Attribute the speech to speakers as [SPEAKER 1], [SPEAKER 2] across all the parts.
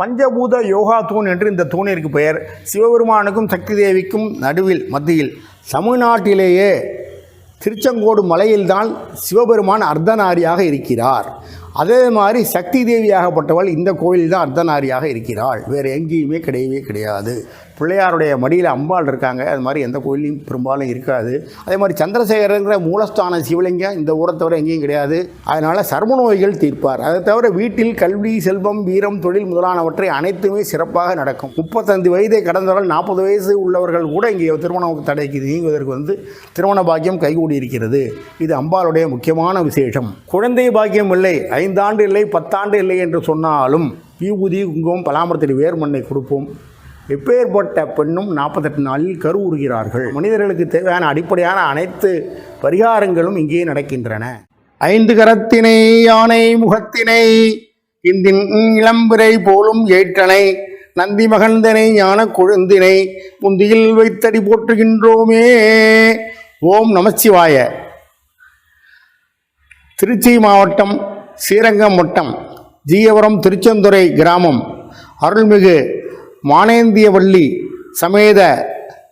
[SPEAKER 1] பஞ்சபூத யோகா தூண் என்று இந்த தூணிற்கு பெயர். சிவபெருமானுக்கும் சக்தி தேவிக்கும் நடுவில் மத்தியில் தமிழ்நாட்டிலேயே திருச்செங்கோடு மலையில்தான் சிவபெருமான் அர்த்தநாரியாக இருக்கிறார். அதே மாதிரி சக்தி தேவியாகப்பட்டவள் இந்த கோயிலில் தான் அர்த்தநாரியாக இருக்கிறாள். வேறு எங்கேயுமே கிடையவே கிடையாது. பிள்ளையாருடைய மடியில் அம்பாள் இருக்காங்க. அது மாதிரி எந்த கோயிலையும் பெரும்பாலும் இருக்காது. அதே மாதிரி சந்திரசேகரங்கிற மூலஸ்தான சிவலிங்கம் இந்த ஊரை தவிர எங்கேயும் கிடையாது. அதனால் சர்ம நோய்கள் தீர்ப்பார். அதை தவிர வீட்டில் கல்வி செல்வம் வீரம் தொழில் முதலானவற்றை அனைத்துமே சிறப்பாக நடக்கும். முப்பத்தஞ்சு வயதை கடந்தவர்கள் நாற்பது வயசு உள்ளவர்கள் கூட இங்கே திருமண தடைக்கு நீங்குவதற்கு வந்து திருமண பாக்கியம் கைகூடி இருக்கிறது. இது அம்பாளுடைய முக்கியமான விசேஷம். குழந்தை பாக்கியம் இல்லை ஐந்தாண்டு இல்லை பத்தாண்டு இல்லை என்று சொன்னாலும் விபூதி குங்குமம் பலாமரத்தில் வேர்மண்ணை கொடுப்போம். எப்பேற்பட்ட பெண்ணும் நாற்பத்தெட்டு நாளில் கருவுறுகிறார்கள் மனிதர்களுக்கு தேவையான அடிப்படையான அனைத்து பரிகாரங்களும் இங்கே நடக்கின்றன. ஐந்து கரத்தினை யானை முகத்தினை இந்தின் இளம்பிரை போலும் ஏற்றனை நந்தி மகந்தனை ஞான கொழுந்தினை முந்தியில் வைத்தடி போற்றுகின்றோமே. ஓம் நமச்சிவாய. திருச்சி மாவட்டம் ஸ்ரீரங்கம் வட்டம் ஜீயபுரம் திருச்செந்துறை கிராமம் அருள்மிகு மானேந்தியவள்ளி சமேத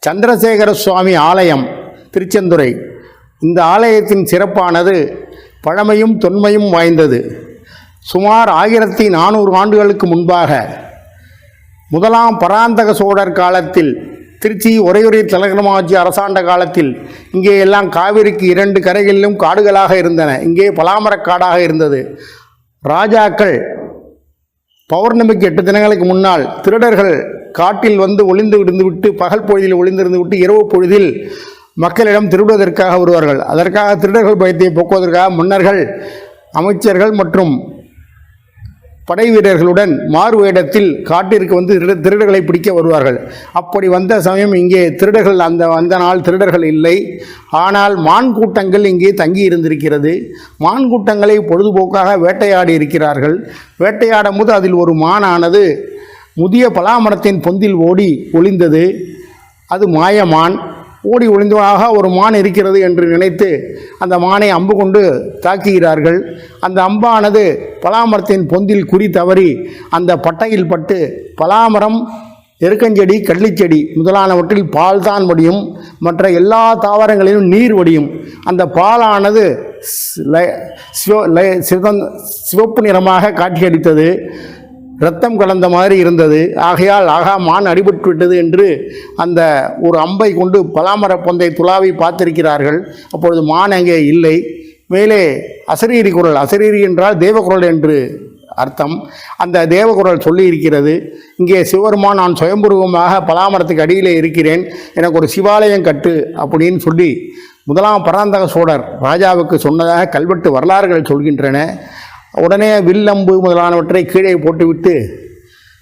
[SPEAKER 1] சந்திரசேகர சுவாமி ஆலயம் திருச்செந்துறை. இந்த ஆலயத்தின் சிறப்பானது பழமையும் தொன்மையும் வாய்ந்தது. சுமார் ஆயிரத்தி நானூறு ஆண்டுகளுக்கு முன்பாக முதலாம் பராந்தக சோழர் காலத்தில் திருச்சி ஒரேயொரே தலைநகரமாட்சி அரசாண்ட காலத்தில் இங்கே எல்லாம் காவிரிக்கு இரண்டு கரைகளிலும் காடுகளாக இருந்தன. இங்கே பலாமரக் காடாக இருந்தது. ராஜாக்கள் பௌர்ணமிக்கு எட்டு தினங்களுக்கு முன்னால் திருடர்கள் காட்டில் வந்து ஒளிந்து விடுந்து விட்டு பகல் பொழுதில் ஒளிந்திருந்து விட்டு இரவு பொழுதில் மக்களிடம் திருடுவதற்காக வருவார்கள். அதற்காக திருடர்கள் பயத்தை போக்குவதற்காக மன்னர்கள் அமைச்சர்கள் மற்றும் படை வீரர்களுடன் மாறு வேடத்தில் காட்டிற்கு வந்து திருட- திருடர்களை பிடிக்க வருவார்கள். அப்படி வந்த சமயம் இங்கே திருடர்கள் அந்த வந்த நாள் திருடர்கள் இல்லை. ஆனால் மான் கூட்டங்கள் இங்கே தங்கி இருந்திருக்கிறது. மான் கூட்டங்களை பொழுதுபோக்காக வேட்டையாடி இருக்கிறார்கள். வேட்டையாடும் போது அதில் ஒரு மானானது முதிய பலாமரத்தின் பொந்தில் ஓடி ஒளிந்தது. அது மாயமான் ஓடி ஒளிந்ததாக ஒரு மான் இருக்கிறது என்று நினைத்து அந்த மானை அம்பு கொண்டு தாக்குகிறார்கள். அந்த அம்பானது பலாமரத்தின் பொந்தில் குறி தவறி அந்த பட்டையில் பட்டு பலாமரம் எருக்கஞ்செடி கள்ளிச்செடி முதலானவற்றில் பால் தான் வடியும். மற்ற எல்லா தாவரங்களிலும் நீர் வடியும். அந்த பாலானது சிவப்பு நிறமாக காட்சியளித்தது. ரத்தம் கலந்த மாதிரி இருந்தது. ஆகையால் ஆகா மான் அடிபட்டு விட்டது என்று அந்த ஒரு அம்பை கொண்டு பலாமர பொந்தை துளாவி பார்த்திருக்கிறார்கள். அப்பொழுது மான் அங்கே இல்லை. மேலே அசரீரி குரல். அசரீரி என்றால் தேவகுரல் என்று அர்த்தம். அந்த தேவகுரல் சொல்லி இருக்கிறது இங்கே சிவருமான் நான் சுயம்புருவமாக பலாமரத்துக்கு அடியிலே இருக்கிறேன். எனக்கு ஒரு சிவாலயம் கட்டு அப்படின்னு சொல்லி முதலாம் பராந்தக சோழர் ராஜாவுக்கு சொன்னதாக கல்வெட்டு வரலாறுகள் சொல்கின்றன. உடனே வில்லம்பு முதலானவற்றை கீழே போட்டுவிட்டு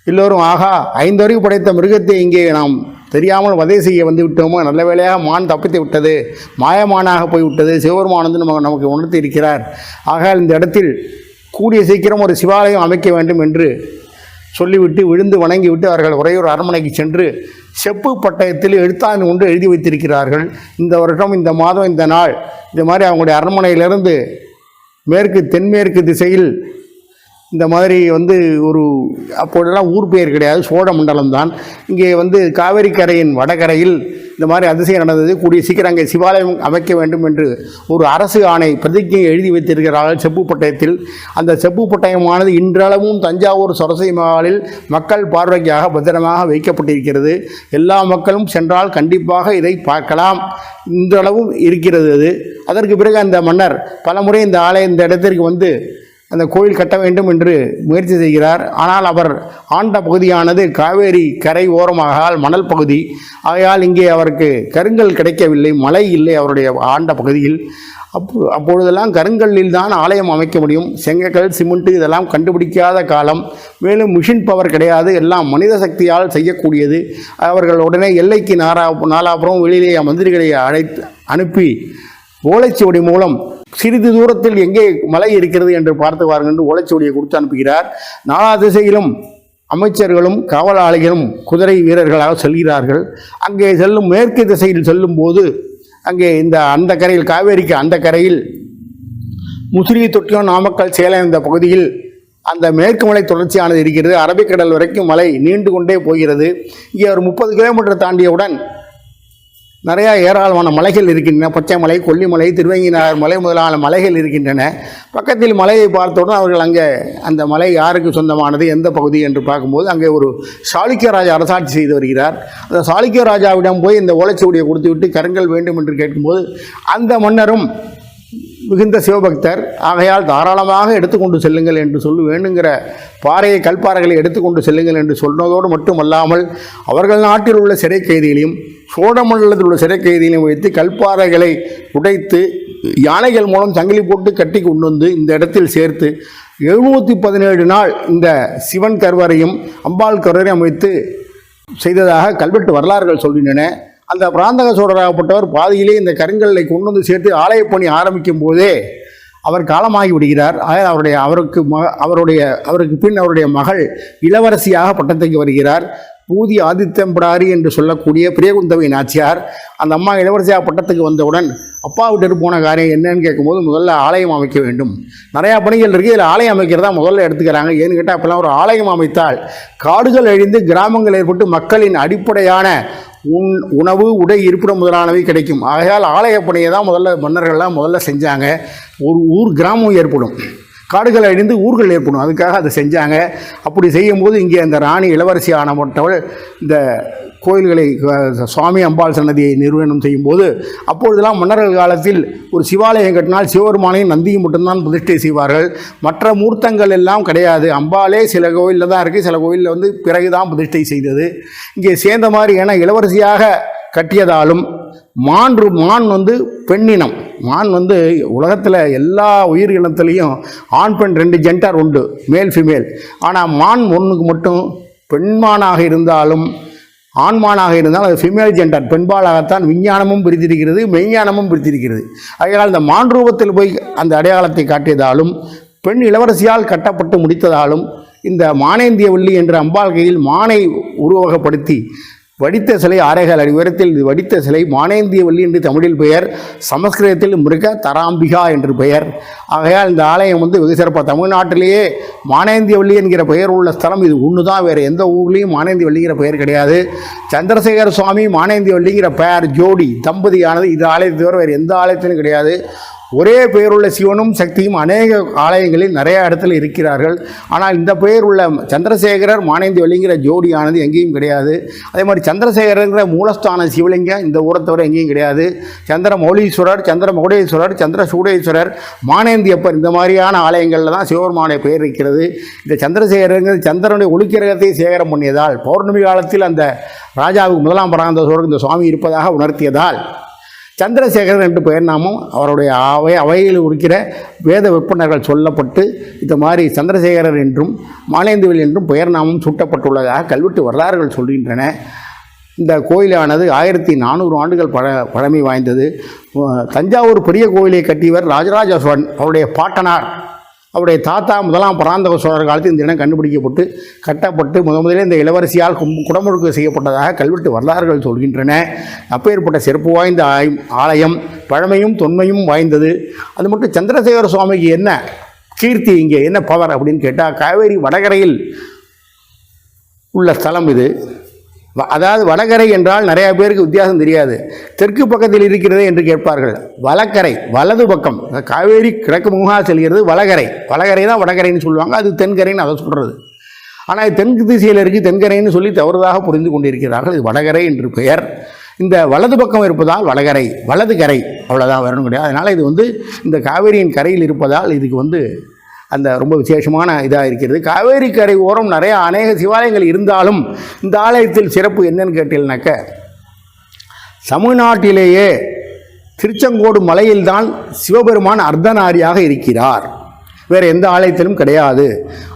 [SPEAKER 1] எல்லோரும் ஆகா ஐந்தறிவு படைத்த மிருகத்தை இங்கே நாம் தெரியாமல் வதை செய்ய வந்து விட்டோமோ? நல்ல வேளையாக மான் தப்பித்து விட்டது மாயமானாக போய்விட்டது சிவபெருமான் நம்ம நமக்கு உணர்த்தி இருக்கிறார். ஆக இந்த இடத்தில் கூடிய சீக்கிரம் ஒரு சிவாலயம் அமைக்க வேண்டும் என்று சொல்லிவிட்டு விழுந்து வணங்கிவிட்டு அவர்கள் உறையூர் அரண்மனைக்கு சென்று செப்பு பட்டயத்தில் எழுத்தாணி கொண்டு எழுதி வைத்திருக்கிறார்கள். இந்த வருடம் இந்த மாதம் இந்த நாள் இது மாதிரி அவங்களுடைய அரண்மனையிலிருந்து மேற்கு தென்மேற்கு திசையில் இந்த மாதிரி வந்து ஒரு அப்போதெல்லாம் ஊர் பெயர் கிடையாது சோழ மண்டலம் தான். இங்கே வந்து காவேரி கரையின் வடகரையில் இந்த மாதிரி அதிசயம் நடந்தது. கூடிய சீக்கிரம் அங்கே சிவாலயம் அமைக்க வேண்டும் என்று ஒரு அரசு ஆணை பிரதிஜை எழுதி வைத்திருக்கிறார்கள் செப்பு பட்டயத்தில் அந்த செப்பு பட்டயமானது இன்றளவும் தஞ்சாவூர் சொரசை மகாலில் மக்கள் பார்வைக்காக பத்திரமாக வைக்கப்பட்டிருக்கிறது. எல்லா மக்களும் சென்றால் கண்டிப்பாக இதை பார்க்கலாம். இன்றளவும் இருக்கிறது அது. அதற்கு பிறகு அந்த மன்னர் பலமுறை இந்த ஆலய இந்த இடத்திற்கு வந்து அந்த கோயில் கட்ட வேண்டும் என்று முயற்சி செய்கிறார். ஆனால் அவர் ஆண்ட பகுதியானது காவேரி கரை ஓரமாகால் மணல் பகுதி. ஆகையால் இங்கே அவருக்கு கருங்கல் கிடைக்கவில்லை. மழை இல்லை அவருடைய ஆண்ட பகுதியில். அப்போ அப்பொழுதெல்லாம் கருங்கல்லில் தான் ஆலயம் அமைக்க முடியும். செங்கக்கல் சிமெண்ட்டு இதெல்லாம் கண்டுபிடிக்காத காலம். மேலும் மிஷின் பவர் கிடையாது. எல்லாம் மனித சக்தியால் செய்யக்கூடியது. அவர்கள் உடனே எல்லைக்கு நாரா நாலாபுரம் வெளியிலே மந்திரிகளை அழைத்து அனுப்பி ஓலைச்சுவடி மூலம் சிறிது தூரத்தில் எங்கே மலை இருக்கிறது என்று பார்த்து வாருங்கள் என்று ஓலைச்சுவடியை கொடுத்து அனுப்புகிறார். நாலா திசையிலும் அமைச்சர்களும் காவலாளிகளும் குதிரை வீரர்களாக செல்கிறார்கள். அங்கே செல்லும் மேற்கு திசையில் செல்லும் போது அங்கே இந்த அந்த கரையில் காவேரிக்கு அந்த கரையில் முசிறி தொட்டியம் நாமக்கல் சேலம் இந்த பகுதியில் அந்த மேற்கு மலை தொடர்ச்சியானது இருக்கிறது. அரபிக்கடல் வரைக்கும் மலை நீண்டு கொண்டே போகிறது. இங்கே ஒரு முப்பது கிலோமீட்டர் தாண்டியவுடன் நிறையா ஏராளமான மலைகள் இருக்கின்றன. பச்சைமலை கொல்லிமலை திருவங்கினார் மலை முதலான மலைகள் இருக்கின்றன. பக்கத்தில் மலையை பார்த்தவுடன் அவர்கள் அங்கே அந்த மலை யாருக்கு சொந்தமானது எந்த பகுதி என்று பார்க்கும்போது அங்கே ஒரு சாளுக்கிய ராஜா அரசாட்சி செய்து வருகிறார். அந்த சாளுக்கிய ராஜாவிடம் போய் இந்த ஓலைச்சுவடியை கொடுத்து விட்டு கருங்கல் வேண்டும் என்று கேட்கும்போது அந்த மன்னரும் மிகுந்த சிவபக்தர் ஆகையால் தாராளமாக எடுத்துக்கொண்டு செல்லுங்கள் என்று சொல்லி வேணுங்கிற பாறையை கல்பாறைகளை எடுத்துக்கொண்டு செல்லுங்கள் என்று சொன்னதோடு மட்டுமல்லாமல் அவர்கள் நாட்டில் உள்ள சிறை கைதிகளையும் சோழமண்டலத்தில் உள்ள சிறை கைதிகளையும் வைத்து கல்பாறைகளை உடைத்து யானைகள் மூலம் சங்கிலி போட்டு கட்டி கொண்டு வந்து இந்த இடத்தில் சேர்த்து எழுநூற்றி பதினேழு நாள் இந்த சிவன் கருவறையும் அம்பாள் கருவறையும் அமைத்து செய்ததாக கல்வெட்டு வரலாறுகள் சொல்கின்றன. அந்த பிராந்தக சோழராகப்பட்டவர் பாதியிலே இந்த கருங்கல்லை கொண்டு வந்து சேர்த்து ஆலயப்பணி ஆரம்பிக்கும் போதே அவர் காலமாகி விடுகிறார். ஆக அவருடைய அவருக்கு ம அவருடைய அவருக்கு பின் அவருடைய மகள் இளவரசியாக பட்டத்துக்கு வருகிறார். பூதி ஆதித்தம்பிடாரி என்று சொல்லக்கூடிய பிரியகுந்தவை நாச்சியார் அந்த அம்மா இளவரசியாக பட்டத்துக்கு வந்தவுடன் அப்பா விட்டு போன காரியம் என்னன்னு கேட்கும்போது முதல்ல ஆலயம் அமைக்க வேண்டும். நிறையா பணிகள் இருக்குது இதில் ஆலயம் அமைக்கிறதா முதல்ல எடுத்துக்கிறாங்க. ஏன்னு கேட்டால் அப்போல்லாம் ஒரு ஆலயம் அமைத்தால் காடுகள் அழிந்து கிராமங்கள் ஏற்பட்டு மக்களின் அடிப்படையான உண் உணவு உடை இருப்பிடம் முதலானவை கிடைக்கும். ஆகையால் ஆலய பணியை தான் முதல்ல மன்னர்கள்லாம் முதல்ல செஞ்சாங்க. ஒரு ஊர் கிராமம் ஏற்படும். காடுகள் அழிந்து ஊர்கள் ஏற்படும். அதுக்காக அதை செஞ்சாங்க. அப்படி செய்யும்போது இங்கே அந்த ராணி இளவரசி ஆனப்பட்டவள் இந்த கோயில்களை சுவாமி அம்பாள் சன்னதியை நிறுவனம் செய்யும்போது அப்பொழுதெல்லாம் மன்னர்கள் காலத்தில் ஒரு சிவாலயம் கட்டினால் சிவபெருமானையும் நந்தியும் மட்டும்தான் பிரதிஷ்டை செய்வார்கள். மற்ற மூர்த்தங்கள் எல்லாம் கிடையாது. அம்பாலே சில கோயிலில் தான் இருக்குது சில கோயிலில் வந்து பிறகு தான் பிரதிஷ்டை செய்தது. இங்கே சேர்ந்த மாதிரி ஏன்னா இளவரசியாக கட்டியதாலும் மான்று மான் வந்து பெண்ணினம். மான் வந்து உலகத்தில் எல்லா உயிரினத்துலேயும் ஆண் பெண் ரெண்டு ஜென்டார் உண்டு மேல் ஃபீமேல் ஆனால் மான் ஒன்றுக்கு மட்டும் பெண்மானாக இருந்தாலும் ஆண்மானாக இருந்தாலும் அது ஃபீமேல் ஜென்டார் பெண்பாலாகத்தான் விஞ்ஞானமும் பிரித்திருக்கிறது மெய்ஞானமும் பிரித்திருக்கிறது. அதனால் இந்த மான் ரூபத்தில் போய் அந்த அடையாளத்தை காட்டியதாலும் பெண் இளவரசியால் கட்டப்பட்டு முடித்ததாலும் இந்த மானேந்திய வள்ளி என்ற அம்பாள் கையில் மானை உருவகப்படுத்தி வடித்த சிலை ஆரைகால் அடி உயரத்தில் இது வடித்த சிலை மானேந்தியவல்லி என்று தமிழில் பெயர் சமஸ்கிருதத்தில் மிருக தராம்பிகா என்று பெயர். ஆகையால் இந்த ஆலயம் வந்து வெகு சிறப்பாக தமிழ்நாட்டிலேயே மானேந்தியவல்லி என்கிற பெயர் உள்ள ஸ்தலம் இது. ஒன்று தான் வேறு எந்த ஊர்லேயும் மானேந்தியவல்லிங்கிற பெயர் கிடையாது. சந்திரசேகர சுவாமி மானேந்தியவல்லிங்கிற பெயர் ஜோடி தம்பதியானது. இது ஆலயத்தை தவிர வேறு எந்த ஆலயத்திலும் கிடையாது. ஒரே பெயருள்ள சிவனும் சக்தியும் அநேக ஆலயங்களில் நிறைய இடத்துல இருக்கிறார்கள். ஆனால் இந்த பெயர் உள்ள சந்திரசேகரர் மானேந்தி வள்ளிங்கிற ஜோடியானது எங்கேயும் கிடையாது. அதே மாதிரி சந்திரசேகரங்கிற மூலஸ்தான சிவலிங்கம் இந்த ஊரை தவிர எங்கேயும் கிடையாது. சந்திர மௌலீஸ்வரர் சந்திர மகுடேஸ்வரர் சந்திர சூடேஸ்வரர் மானேந்தியப்பர் இந்த மாதிரியான ஆலயங்களில் தான் சிவபெருமானுடைய பெயர் இருக்கிறது. இந்த சந்திரசேகரங்கிறது சந்திரனுடைய ஒளிக்கிரகத்தை சேகரம் பண்ணியதால் பௌர்ணமி காலத்தில் அந்த ராஜாவுக்கு முதலாம் பராந்தசோருக்கு இந்த சுவாமி இருப்பதாக உணர்த்தியதால் சந்திரசேகரன் என்று பெயர் நாமம். அவருடைய அவை அவையில் இருக்கிற வேத விற்பனர்கள் சொல்லப்பட்டு இந்த மாதிரி சந்திரசேகரர் என்றும் மாலேந்துவில் என்றும் பெயர் நாமம் சூட்டப்பட்டுள்ளதாக கல்வெட்டு வரலாறுகள் சொல்கின்றன. இந்த கோயிலானது ஆயிரத்தி நானூறு ஆண்டுகள் பழ பழமை வாய்ந்தது. தஞ்சாவூர் பெரிய கோயிலை கட்டியவர் ராஜராஜ சோழன் அவருடைய பாட்டனார். அவருடைய தாத்தா முதலாம் பராந்தக சோழர் காலத்தில் இந்த இடம் கண்டுபிடிக்கப்பட்டு கட்டப்பட்டு முத முதலே இந்த இளவரசியால் கும் குடமுழுக்கு செய்யப்பட்டதாக கல்வெட்டு வரலாறுகள் சொல்கின்றன. அப்பேற்பட்ட சிறப்பு வாய்ந்த ஆலயம் பழமையும் தொன்மையும் வாய்ந்தது. அது மட்டும் சந்திரசேகர சுவாமிக்கு என்ன கீர்த்தி இங்கே என்ன பவர் அப்படின்னு கேட்டால் காவேரி வடகரையில் உள்ள ஸ்தலம் இது. அதாவது வடகரை என்றால் நிறையா பேருக்கு வித்தியாசம் தெரியாது. தெற்கு பக்கத்தில் இருக்கிறது என்று கேட்பார்கள். வலக்கரை வலது பக்கம் காவேரி கிழக்கு முகா செல்கிறது வலகரை. வலகரை தான் வடகரைன்னு சொல்லுவாங்க. அது தென்கரைன்னு அதை சொல்கிறது ஆனால் இது திசையில் இருக்குது தென்கரைன்னு சொல்லி தவறுதாக புரிந்து கொண்டிருக்கிறார்கள். இது வடகரை என்று பெயர். இந்த வலது பக்கம் இருப்பதால் வடகரை வலது கரை அவ்வளோதான் வரணும் கிடையாது. அதனால் இது வந்து இந்த காவேரியின் கரையில் இருப்பதால் இதுக்கு வந்து அந்த ரொம்ப விசேஷமான இதாக இருக்கிறது. காவேரி கரை ஓரம் நிறைய அநேக சிவாலயங்கள் இருந்தாலும் இந்த ஆலயத்தில் சிறப்பு என்னன்னு கேட்டீங்கன்னாக்க தமிழ்நாட்டிலேயே திருச்செங்கோடு மலையில்தான் சிவபெருமான் அர்த்தநாரியாக இருக்கிறார். வேறு எந்த ஆலயத்திலும் கிடையாது.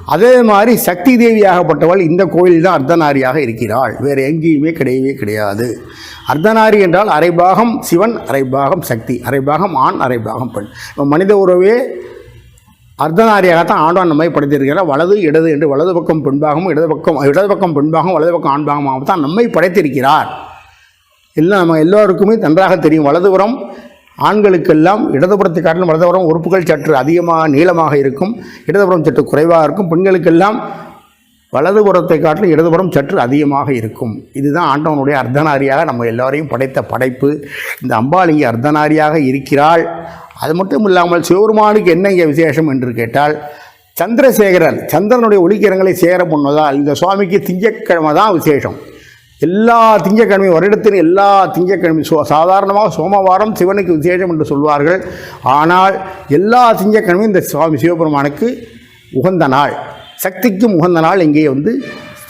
[SPEAKER 1] அதே மாதிரி சக்தி தேவியாகப்பட்டவள் இந்த கோயில் தான் அர்த்தநாரியாக இருக்கிறாள். வேறு எங்கேயுமே கிடையவே கிடையாது. அர்த்தநாரி என்றால் அரைபாகம் சிவன் அரைபாகம் சக்தி அரைபாகம் ஆண் அரைபாகம் பெண். மனித உறவே அர்த்தநாரியாகத்தான் ஆண்டவன் நம்மை படைத்திருக்கிறார். வலது இடது என்று வலது பக்கம் பின்பாகவும் இடது பக்கம் இடது பக்கம் பின்பாகவும் வலது பக்கம் ஆண்பாகமாக தான் நம்மை படைத்திருக்கிறார். எல்லாம் நம்ம எல்லோருக்குமே நன்றாக தெரியும். வலதுபுறம் ஆண்களுக்கெல்லாம் இடதுபுறத்தை காட்டிலும் வலதுபுறம் உறுப்புகள் சற்று அதிகமாக நீளமாக இருக்கும். இடதுபுறம் சற்று குறைவாக இருக்கும். பெண்களுக்கெல்லாம் வலதுபுறத்தை காட்டிலும் இடதுபுறம் சற்று அதிகமாக இருக்கும். இதுதான் ஆண்டவனுடைய அர்த்தநாரியாக நம்ம எல்லோரையும் படைத்த படைப்பு. இந்த அம்பாள் இங்கே அர்த்தநாரியாக இருக்கிறாள். அது மட்டும் இல்லாமல் சிவபெருமானுக்கு என்ன இங்கே விசேஷம் என்று கேட்டால் சந்திரசேகரன் சந்திரனுடைய ஒளிக்கிரங்களை சேர முன்னதால் இந்த சுவாமிக்கு திங்கட்கிழமை தான் விசேஷம். எல்லா திங்கக்கிழமை வருடத்தின் எல்லா திங்கக்கிழமை சோ சாதாரணமாக சோமவாரம் சிவனுக்கு விசேஷம் என்று சொல்வார்கள். ஆனால் எல்லா திங்கக்கிழமையும் இந்த சுவாமி சிவபெருமானுக்கு உகந்த நாள் சக்திக்கும் உகந்த நாள் இங்கே வந்து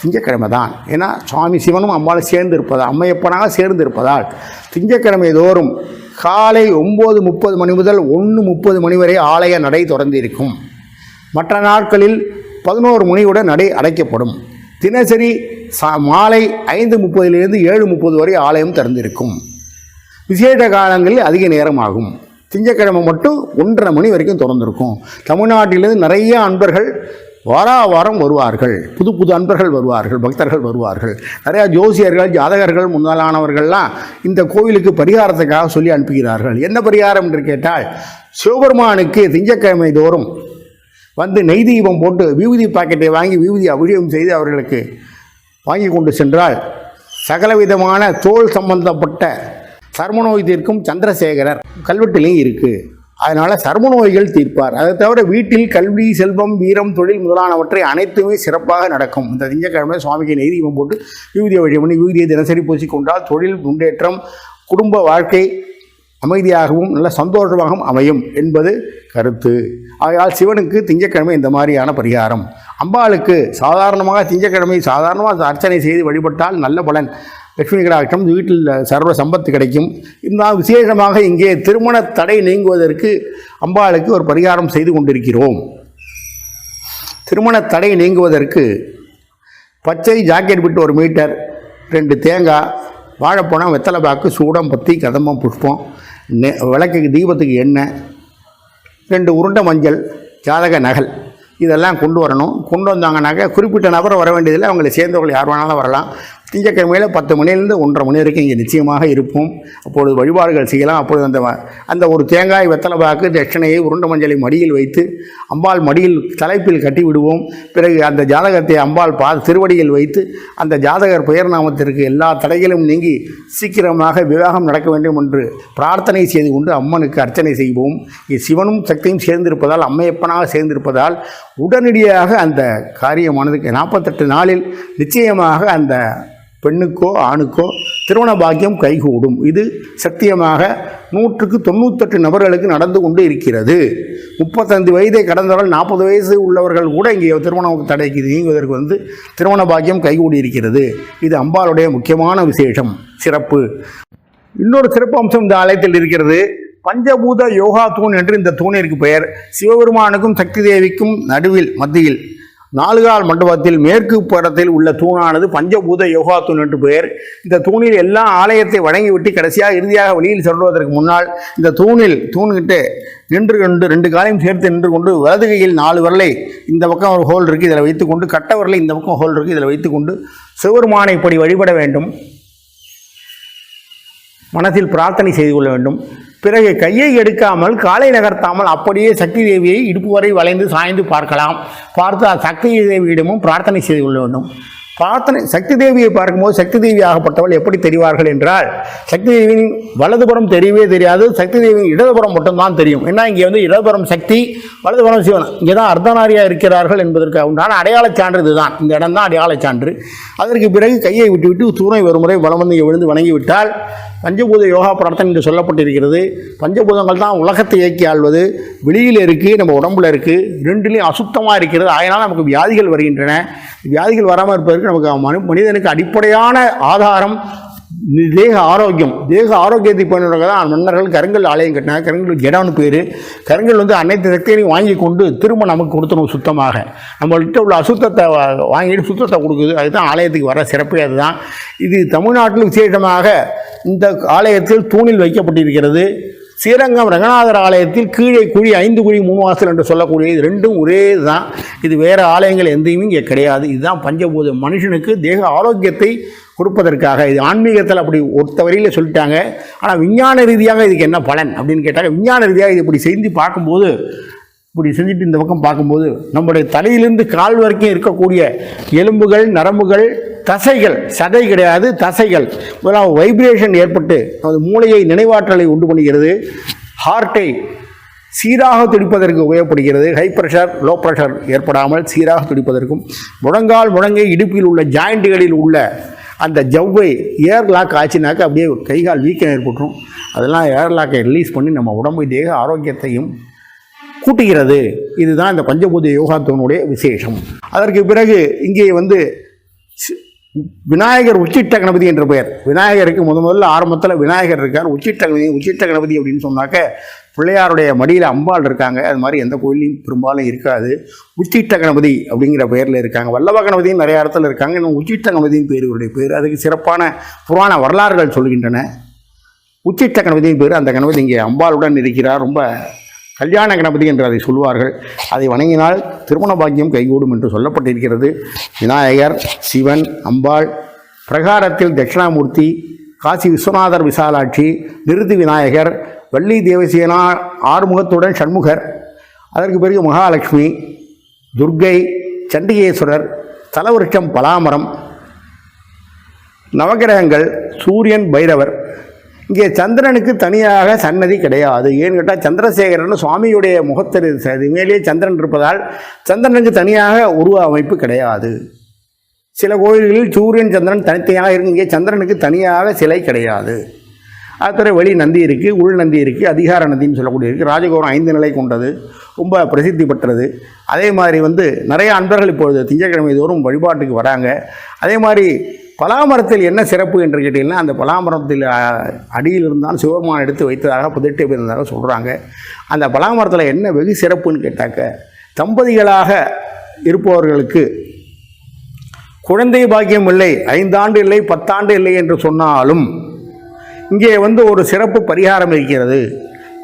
[SPEAKER 1] திங்கக்கிழமை தான் ஏன்னா சுவாமி சிவனும் அம்மாவும் சேர்ந்து இருப்பதால் அம்மையப்பனாக சேர்ந்து இருப்பதால் திங்கக்கிழமை தோறும் காலை ஒம்பது முப்பது மணி முதல் ஒன்று முப்பது மணி வரை ஆலய நடை திறந்திருக்கும். மற்ற நாட்களில் பதினோரு மணியுடன் நடை அடைக்கப்படும். தினசரி சா மாலை ஐந்து முப்பதிலிருந்து ஏழு முப்பது வரை ஆலயம் திறந்திருக்கும். விசேட காலங்களில் அதிக நேரம் ஆகும் திங்கட்கிழமை மட்டும் ஒன்றரை மணி வரைக்கும் திறந்திருக்கும். தமிழ்நாட்டிலிருந்து நிறைய அன்பர்கள் வாரா வாரம் வருவார்கள். புது புது அன்பர்கள் வருவார்கள் பக்தர்கள் வருவார்கள். நிறையா ஜோசியர்கள் ஜாதகர்கள் முன்னாலானவர்கள்லாம் இந்த கோவிலுக்கு பரிகாரத்துக்காக சொல்லி அனுப்புகிறார்கள். என்ன பரிகாரம் என்று கேட்டால் சிவபெருமானுக்கு திங்கக்கிழமை தோறும் வந்து நெய் தீபம் போட்டு விபூதி பாக்கெட்டை வாங்கி விபூதி அபிஷேகம் செய்து அவர்களுக்கு வாங்கி கொண்டு சென்றால் சகலவிதமான தோல் சம்பந்தப்பட்ட சர்ம நோய் தீர்க்கும் சந்திரசேகரர் கல்வெட்டிலையும் இருக்குது அதனால் சர்ம நோய்கள் தீர்ப்பார். அதை தவிர வீட்டில் கல்வி செல்வம் வீரம் தொழில் முதலானவற்றை அனைத்துமே சிறப்பாக நடக்கும். இந்த திங்கக்கிழமை சுவாமிக்கு நெய்தீபம் போட்டு யூதிய வழிபண்ணி யூதியை தினசரி தினசரி பூசிக்கொண்டால் தொழில் முன்னேற்றம் குடும்ப வாழ்க்கை அமைதியாகவும் நல்ல சந்தோஷமாகவும் அமையும் என்பது கருத்து. ஆகையால் சிவனுக்கு திங்கக்கிழமை இந்த மாதிரியான பரிகாரம். அம்பாளுக்கு சாதாரணமாக திங்கட்கிழமை சாதாரணமாக அர்ச்சனை செய்து வழிபட்டால் நல்ல பலன். லட்சுமி கடாட்சம் வீட்டில் சர்வ சம்பத்து கிடைக்கும். இருந்தால் விசேஷமாக இங்கே திருமண தடை நீங்குவதற்கு அம்பாளுக்கு ஒரு பரிகாரம் செய்து கொண்டிருக்கிறோம். திருமண தடை நீங்குவதற்கு பச்சை ஜாக்கெட் விட்டு ஒரு மீட்டர் ரெண்டு தேங்காய் வாழைப்பழம் வெத்தலை பாக்கு சூடம் பத்தி கதம்பம் புஷ்பம் நெ விளக்குக்கு தீபத்துக்கு எண்ணெய் ரெண்டு உருண்டை மஞ்சள் ஜாதக நகல். இதெல்லாம் கொண்டு வரணும். கொண்டு வந்தாங்கனாக்கா குறிப்பிட்ட நபர் வர வேண்டியதில்லை. அவங்களை சேர்ந்தவர்கள் யார் வேணாலும் வரலாம். திங்கக்கிழமையில் பத்து மணிலேருந்து ஒன்றரை மணி வரைக்கும் இங்கே நிச்சயமாக இருப்போம். அப்பொழுது வழிபாடுகள் செய்யலாம். அப்பொழுது அந்த வ- அந்த ஒரு தேங்காய் வெத்தலை பாக்கு தட்சணையை உருண்டை மஞ்சளை மடியில் வைத்து அம்பாள் மடியில் தலைப்பில் கட்டி விடுவோம். பிறகு அந்த ஜாதகத்தை அம்பாள் பா திருவடியில் வைத்து அந்த ஜாதகர் பெயர் நாமத்திற்கு எல்லா தடைகளும் நீங்கி சீக்கிரமாக விவாகம் நடக்க வேண்டும் என்று பிரார்த்தனை செய்து கொண்டு அம்மனுக்கு அர்ச்சனை செய்வோம். சிவனும் சக்தியும் சேர்ந்திருப்பதால் அம்மையப்பனாக சேர்ந்திருப்பதால் உடனடியாக அந்த காரியமானதுக்கு நாற்பத்தெட்டு நாளில் நிச்சயமாக அந்த பெண்ணுக்கோ ஆணுக்கோ திருமண பாக்கியம் கைகூடும். இது சத்தியமாக நூற்றுக்கு தொண்ணூத்தெட்டு நபர்களுக்கு நடந்து கொண்டு இருக்கிறது. முப்பத்தஞ்சு வயதை கடந்தவர்கள் நாற்பது வயசு உள்ளவர்கள் கூட இங்கே திருமணம் தடைக்கு நீங்குவதற்கு வந்து திருமண பாக்கியம் கைகூடி இருக்கிறது. இது அம்பாளுடைய முக்கியமான விசேஷம் சிறப்பு. இன்னொரு சிறப்பு அம்சம் இந்த ஆலயத்தில் இருக்கிறது. பஞ்சபூத யோகா தூண் என்று இந்த தூணிற்கு பெயர். சிவபெருமானுக்கும் சக்தி தேவிக்கும் நடுவில் மத்தியில் நாலுகால் மண்டபத்தில் மேற்கு புறத்தில் உள்ள தூணானது பஞ்சபூத யோகா தூண் என்று பெயர். இந்த தூணில் எல்லா ஆலயத்தை வழங்கிவிட்டு கடைசியாக இறுதியாக வெளியில் சொல்வதற்கு முன்னால் இந்த தூணில் தூண்கிட்டு நின்று கொண்டு ரெண்டு காலையும் சேர்த்து நின்று கொண்டு வலது கையில் நாலு வரலை இந்த பக்கம் ஒரு ஹோல் இருக்குது இதில் வைத்துக்கொண்டு கட்ட வரலை இந்த பக்கம் ஹோல் இருக்குது இதில் வைத்துக்கொண்டு சிவருமானை இப்படி வழிபட வேண்டும். மனதில் பிரார்த்தனை செய்து கொள்ள வேண்டும். பிறகு கையை எடுக்காமல் காலை நகர்த்தாமல் அப்படியே சக்தி தேவியை இடுப்பு வரை வளைந்து சாய்ந்து பார்க்கலாம். பார்த்து சக்தி தேவியிடமும் பிரார்த்தனை செய்து கொள்ள வேண்டும். பிரார்த்தனை சக்தி தேவியை பார்க்கும்போது சக்தி தேவி ஆகப்பட்டவள் எப்படி தெரிவார்கள் என்றால் சக்தி தேவியின் வலதுபுறம் தெரியவே தெரியாது சக்தி தேவியின் இடதுபுறம் மட்டும்தான் தெரியும். ஏன்னா இங்கே வந்து இடதுபுறம் சக்தி வலதுபுறம் சிவன். இங்கே தான் அர்த்தநாரியாக இருக்கிறார்கள் என்பதற்கு உண்டான அடையாளச் சான்று இதுதான். இந்த இடம் தான் அடையாளச் சான்று. அதற்கு பிறகு கையை விட்டுவிட்டு தூணை ஒரு முறை வளம் வந்து விழுந்து வணங்கி விட்டால் பஞ்சபூத யோகா பிரார்த்தனை என்று சொல்லப்பட்டிருக்கிறது. பஞ்சபூதங்கள் தான் உலகத்தை இயக்கி ஆள்வது. வெளியில் இருக்குது நம்ம உடம்புல இருக்குது ரெண்டுலேயும் அசுத்தமாக இருக்கிறது. அதனால் நமக்கு வியாதிகள் வருகின்றன. வியாதிகள் வராமல் இருப்பதற்கு நமக்கு மனு மனிதனுக்கு அடிப்படையான ஆதாரம் தேக ஆரோக்கியம். தேக ஆரோக்கியத்தை பண்ணுறவங்க தான் மன்னர்கள் கருங்கல் ஆலயம் கட்டினாங்க. கருங்கல் ஜடான்னு பேர். கருங்கல் வந்து அனைத்து சக்திகளையும் வாங்கி கொண்டு திரும்ப நமக்கு கொடுத்துரும் சுத்தமாக. நம்மள்கிட்ட உள்ள அசுத்தத்தை வாங்கிட்டு சுத்தத்தை கொடுக்குது. அதுதான் ஆலயத்துக்கு வர சிறப்பே அதுதான். இது தமிழ்நாட்டில் விசேஷமாக இந்த ஆலயத்தில் தூணில் வைக்கப்பட்டிருக்கிறது. ஸ்ரீரங்கம் ரங்கநாதர் ஆலயத்தில் கீழே குழி ஐந்து குழி மூணு வாசல் என்று சொல்லக்கூடிய இது ரெண்டும் ஒரே தான் இது வேறு ஆலயங்கள் எந்தையுமே இங்கே கிடையாது. இதுதான் பஞ்சபூத மனுஷனுக்கு தேக ஆரோக்கியத்தை கொடுப்பதற்காக. இது ஆன்மீகத்தில் அப்படி ஒருத்த வரியில் சொல்லிட்டாங்க. ஆனால் விஞ்ஞான ரீதியாக இதுக்கு என்ன பலன் அப்படின்னு கேட்டாங்க விஞ்ஞான ரீதியாக இது இப்படி செஞ்சு பார்க்கும்போது இப்படி செஞ்சுட்டு இந்த பக்கம் பார்க்கும்போது நம்முடைய தலையிலிருந்து கால் வரைக்கும் இருக்கக்கூடிய எலும்புகள் நரம்புகள் தசைகள். சதை கிடையாது தசைகள். முதலாக வைப்ரேஷன் ஏற்பட்டு நமது மூளையை நினைவாற்றலை உண்டு பண்ணுகிறது. ஹார்ட்டை சீராக துடிப்பதற்கு உபயோகப்படுகிறது. ஹை ப்ரெஷர் லோ ப்ரெஷர் ஏற்படாமல் சீராக துடிப்பதற்கும் முழங்கால் முழங்கை இடுப்பில் உள்ள ஜாயிண்ட்டுகளில் உள்ள அந்த ஜவ்வை ஏர் லாக் ஆச்சுனாக்கா அப்படியே கைகால் வீக்கம் ஏற்பட்டுரும். அதெல்லாம் ஏர் லாக்கை ரிலீஸ் பண்ணி நம்ம உடம்பு தேக ஆரோக்கியத்தையும் கூட்டுகிறது. இதுதான் இந்த பஞ்சபூத யோகாத்தினுடைய விசேஷம். அதற்கு பிறகு இங்கே வந்து விநாயகர் உச்சிட்ட கணபதி என்ற பெயர். விநாயகருக்கு முத முதல்ல ஆரம்பத்தில் விநாயகர் இருக்கார். உச்சிட்ட கணபதி உச்சிட்ட கணபதி அப்படின்னு சொன்னாக்க பிள்ளையாருடைய மடியில் அம்பாள் இருக்காங்க. அது மாதிரி எந்த கோயிலையும் பெரும்பாலும் இருக்காது. உச்சிட்ட கணபதி அப்படிங்கிற பெயரில் இருக்காங்க. வல்லப கணபதியும் நிறைய இடத்துல இருக்காங்க. இன்னும் உச்சிட்ட கணபதியின் பேர் இவருடைய பேர். அதுக்கு சிறப்பான புராண வரலாறுகள் சொல்கின்றன. உச்சிட்ட கணபதியின் பேர். அந்த கணபதி இங்கே அம்பாளுடன் இருக்கிறார். ரொம்ப கல்யாண கணபதி என்று அதை சொல்வார்கள் அதை வணங்கினால் திருமண பாக்கியம் கைகூடும் என்று சொல்லப்பட்டிருக்கிறது. விநாயகர் சிவன் அம்பாள் பிரகாரத்தில் தட்சிணாமூர்த்தி காசி விஸ்வநாதர் விசாலாட்சி நிருதி விநாயகர் வள்ளி தேவசேனா ஆறுமுகத்துடன் சண்முகர் அதற்கு பிறகு மகாலட்சுமி துர்க்கை சண்டிகேஸ்வரர் தலவருஷம் பலாமரம் நவகிரகங்கள் சூரியன் பைரவர் இங்கே சந்திரனுக்கு தனியாக சன்னதி கிடையாது. ஏன்னு கேட்டால் சந்திரசேகரன் சுவாமியுடைய முகத்தில் இது மேலேயே சந்திரன் இருப்பதால் சந்திரனுக்கு தனியாக உருவ அமைப்பு கிடையாது. சில கோயில்களில் சூரியன் சந்திரன் தனித்தனியாக இருக்கு. இங்கே சந்திரனுக்கு தனியாக சிலை கிடையாது. அத்தர வெளி நந்தி இருக்குது உள் நந்தி இருக்குது அதிகார நந்தின்னு சொல்லக்கூடிய இருக்குது ராஜகோரம் ஐந்து நிலை கொண்டது ரொம்ப பிரசித்தி பெற்றது. அதே மாதிரி வந்து நிறைய அன்பர்கள் இப்பொழுது திங்கட்கிழமை தோறும் வழிபாட்டுக்கு வராங்க. அதே மாதிரி பலாமரத்தில் என்ன சிறப்பு என்று கேட்டீங்கன்னா அந்த பலாமரத்தில் அடியில் இருந்தால் சிவபெருமான் எடுத்து வைத்ததாக புதிட்டு இருந்ததாக சொல்கிறாங்க அந்த பலாமரத்தில் என்ன வெகு சிறப்புன்னு கேட்டாக்க தம்பதிகளாக இருப்பவர்களுக்கு குழந்தை பாக்கியம் இல்லை ஐந்தாண்டு இல்லை பத்தாண்டு இல்லை என்று சொன்னாலும் இங்கே வந்து ஒரு சிறப்பு பரிகாரம் இருக்கிறது.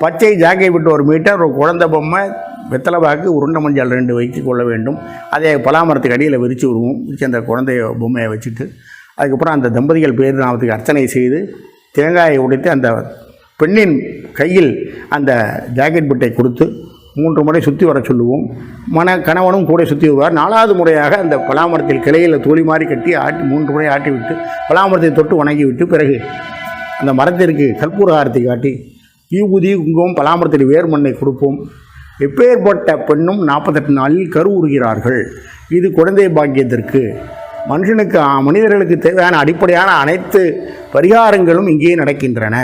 [SPEAKER 1] பச்சை ஜாக்கை விட்டு ஒரு மீட்டர் ஒரு குழந்தை பொம்மை வெத்தலை பாக்கு உருண்டை மஞ்சள் ரெண்டு வைத்து கொள்ள வேண்டும். அதை பலாமரத்துக்கு அடியில் விரித்து விடுவோம். விரித்து அந்த குழந்தைய பொம்மையை வச்சுட்டு அதுக்கப்புறம் அந்த தம்பதிகள் பேர் நாமத்துக்கு அர்ச்சனை செய்து தேங்காயை உடைத்து அந்த பெண்ணின் கையில் அந்த ஜாக்கெட் பிட்டை கொடுத்து மூன்று முறை சுற்றி வர சொல்லுவோம். மன கணவனும் கூட சுற்றி வருவார். நாலாவது முறையாக அந்த பலாமரத்தில் கிளையில் தோழி மாதிரி கட்டி ஆட்டி மூன்று முறை ஆட்டி விட்டு பலாமரத்தை தொட்டு வணங்கி விட்டு பிறகு அந்த மரத்திற்கு கற்பூர ஆரத்தை காட்டி ஈபுதி குங்குமம் பலாமரத்தில் வேர் மண்ணை கொடுப்போம். எப்பேற்பட்ட பெண்ணும் நாற்பத்தெட்டு நாளில் கருவுறுகிறார்கள் இது குழந்தை பாக்கியத்திற்கு மனுஷனுக்கு மனிதர்களுக்கு தேவையான அடிப்படையான அனைத்து பரிகாரங்களும் இங்கே நடக்கின்றன.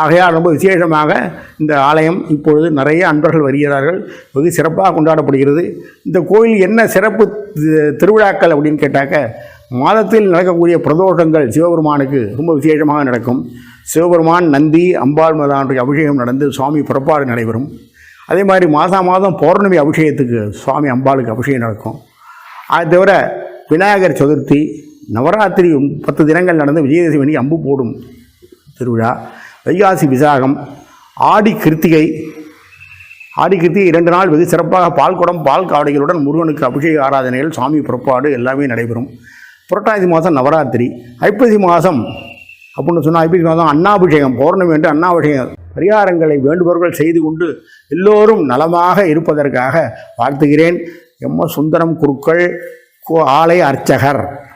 [SPEAKER 1] ஆகையால் ரொம்ப விசேஷமாக இந்த ஆலயம் இப்பொழுது நிறைய அன்பர்கள் வருகிறார்கள். வெகு சிறப்பாக கொண்டாடப்படுகிறது. இந்த கோயில் என்ன சிறப்பு திருவிழாக்கள் அப்படின்னு கேட்டாக்க மாதத்தில் நடக்கக்கூடிய பிரதோஷங்கள் சிவபெருமானுக்கு ரொம்ப விசேஷமாக நடக்கும். சிவபெருமான் நந்தி அம்பாள் முதலான அபிஷேகம் நடந்து சுவாமி புறப்பாடு நடைபெறும். அதே மாதிரி மாதம் மாதம் பௌர்ணமி அபிஷேகத்துக்கு சுவாமி அம்பாளுக்கு அபிஷேகம் நடக்கும். அது தவிர விநாயகர் சதுர்த்தி நவராத்திரி பத்து தினங்கள் நடந்து விஜயதசமி அம்பு போடும் திருவிழா வைகாசி விசாகம் ஆடி கிருத்திகை. ஆடி கிருத்திகை இரண்டு நாள் வெகு சிறப்பாக பால் குடம் பால் காவடிகளுடன் முருகனுக்கு அபிஷேக ஆராதனைகள் சுவாமி புறப்பாடு எல்லாமே நடைபெறும். புரட்டாசி மாதம் நவராத்திரி. ஐப்பசி மாதம் அப்படின்னு சொன்னால் ஐப்பசி மாதம் அண்ணாபிஷேகம் பௌர்ணமி என்று அண்ணாபிஷேகம் பரிகாரங்களை வேண்டுபவர்கள் செய்து கொண்டு எல்லோரும் நலமாக இருப்பதற்காக வாழ்த்துகிறேன். எம்ம சுந்தரம் குருக்கள் ஆலய அர்ச்சகர்.